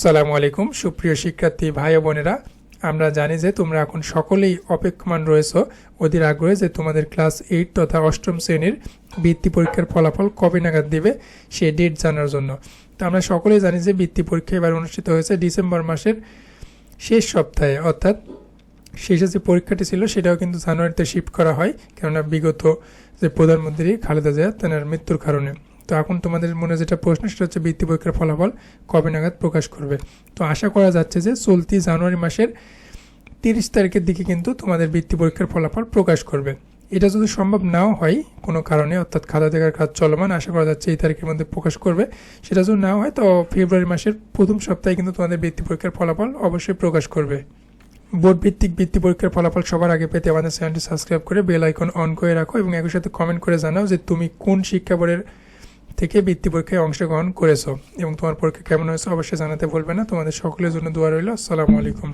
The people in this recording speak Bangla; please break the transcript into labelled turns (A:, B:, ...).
A: আসসালামু আলাইকুম, সুপ্রিয় শিক্ষার্থী ভাই বোনেরা। আমরা জানি যে তোমরা এখন সকলেই অপেক্ষমান রয়েছ, অধীর আগ্রহে যে তোমাদের ক্লাস এইট তথা অষ্টম শ্রেণির বৃত্তি পরীক্ষার ফলাফল কবে নাগাদ দেবে সে ডেট জানার জন্য। তো আমরা সকলেই জানি যে বৃত্তি পরীক্ষা এবার অনুষ্ঠিত হয়েছে ডিসেম্বর মাসের শেষ সপ্তাহে, অর্থাৎ শেষে যে পরীক্ষাটি ছিল সেটাও কিন্তু জানুয়ারিতে শিফট করা হয়, কেননা বিগত যে প্রধানমন্ত্রী খালেদা জিয়া, তেনার মৃত্যুর কারণে। তো এখন তোমাদের মনে যেটা প্রশ্ন, সেটা হচ্ছে বৃত্তি পরীক্ষার ফলাফল কবে নাগাদ প্রকাশ করবে। তো আশা করা যাচ্ছে যে চলতি জানুয়ারি মাসের তিরিশ তারিখের দিকে কিন্তু তোমাদের বৃত্তি পরীক্ষার ফলাফল প্রকাশ করবে। এটা যদি সম্ভব নাও হয় কোনো কারণে, অর্থাৎ খাতা দেখার কাজ চলমান, আশা করা যাচ্ছে এই তারিখের মধ্যে প্রকাশ করবে। সেটা যদি নাও হয়, তো ফেব্রুয়ারি মাসের প্রথম সপ্তাহে কিন্তু তোমাদের বৃত্তি পরীক্ষার ফলাফল অবশ্যই প্রকাশ করবে। বোর্ড ভিত্তিক বৃত্তি পরীক্ষার ফলাফল সবার আগে পেতে আমাদের চ্যানেলটি সাবস্ক্রাইব করে বেল আইকন অন করে রাখো এবং একই সাথে কমেন্ট করে জানাও যে তুমি কোন শিক্ষা বোর্ডের থেকে বৃত্তি পরীক্ষায় অংশগ্রহণ করেছ এবং তোমার পরীক্ষা কেমন হয়েছে অবশ্যই জানাতে ভুলবে না। তোমাদের সকলের জন্য দোয়া রইল। আসসালামু আলাইকুম।